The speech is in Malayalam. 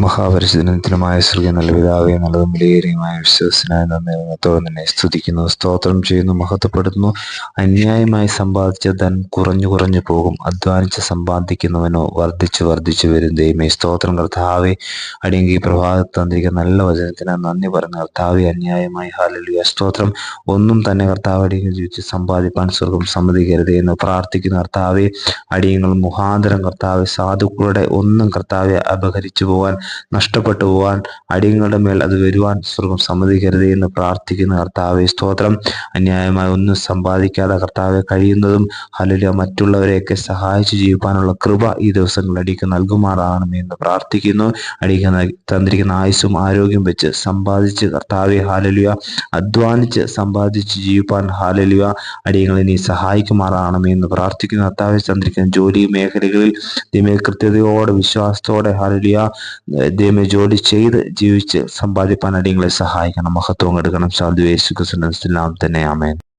മഹാപരിശുദ്ധനത്തിലുമായ ശ്രീ നല്ല പിതാവേ നല്ലതും വിലയേറിയുമായ വിശ്വസനായ നന്ദിത്തോടെ നിന്നെ സ്തുതിക്കുന്നു സ്തോത്രം ചെയ്യുന്നു മഹത്വപ്പെടുത്തുന്നു. അന്യായമായി സമ്പാദിച്ച ധൻ കുറഞ്ഞു കുറഞ്ഞു പോകും. അധ്വാനിച്ച് സമ്പാദിക്കുന്നവനോ വർദ്ധിച്ചു വർദ്ധിച്ചു വരും ദൈവമേ. സ്തോത്രം കർത്താവെ അടിയെങ്കിൽ പ്രഭാതം തന്നിരിക്കുന്ന നല്ല വചനത്തിന് നന്ദി പറഞ്ഞ കർത്താവെ അന്യായമായി. ഹാലലിയ സ്തോത്രം. ഒന്നും തന്നെ കർത്താവ് അടിയങ്ങൾ ജീവിച്ച് സമ്പാദിപ്പാൻ സ്വർഗം സമ്മതിക്കരുത് എന്ന് പ്രാർത്ഥിക്കുന്ന കർത്താവെ. അടിയങ്ങൾ മുഖാന്തരം കർത്താവ് സാധുക്കളുടെ ഒന്നും കർത്താവെ അപഹരിച്ചു പോകാൻ നഷ്ടപ്പെട്ടു പോകാൻ അടിയങ്ങളുടെ മേൽ അത് വരുവാൻ സ്വർഗം സമ്മതിക്കരുത് എന്ന് പ്രാർത്ഥിക്കുന്ന കർത്താവെ സ്തോത്രം. അന്യായമായി ഒന്നും സമ്പാദിക്കാതെ കർത്താവെ കഴിയുന്നതും ഹലില മറ്റുള്ളവരെയൊക്കെ സഹായിച്ച് ജീവിക്കാനുള്ള കൃപ ഈ ദിവസങ്ങളിൽ അടിക്ക് നൽകുമാറാകണമേ എന്ന് പ്രാർത്ഥിക്കുന്നു. അടിക്ക് തന്നിരിക്കുന്ന ആയുസ്സും ആരോഗ്യം വെച്ച് സമ്പാദിച്ച് കർത്താവെ ഹാലലുവ അധ്വാനിച്ച് സമ്പാദിച്ച് ജീവിപ്പാൻ ഹാലലുവ അടിയങ്ങളെ നീ സഹായിക്കുമാറാകണമേ എന്ന് പ്രാർത്ഥിക്കുന്ന. കർത്താവെ തന്നിരിക്കുന്ന ജോലി മേഖലകളിൽ നിമേ കൃത്യതയോടെ വിശ്വാസത്തോടെ ഹാലലിയ ദൈവമേ ജോലി ചെയ്ത് ജീവിച്ച് സമ്പാദിപ്പാൻ അടിയങ്ങളെ സഹായിക്കണം മഹത്വം എടുക്കണം. സാധു യേശു നാമത്തിൽ തന്നെ ആമേൻ.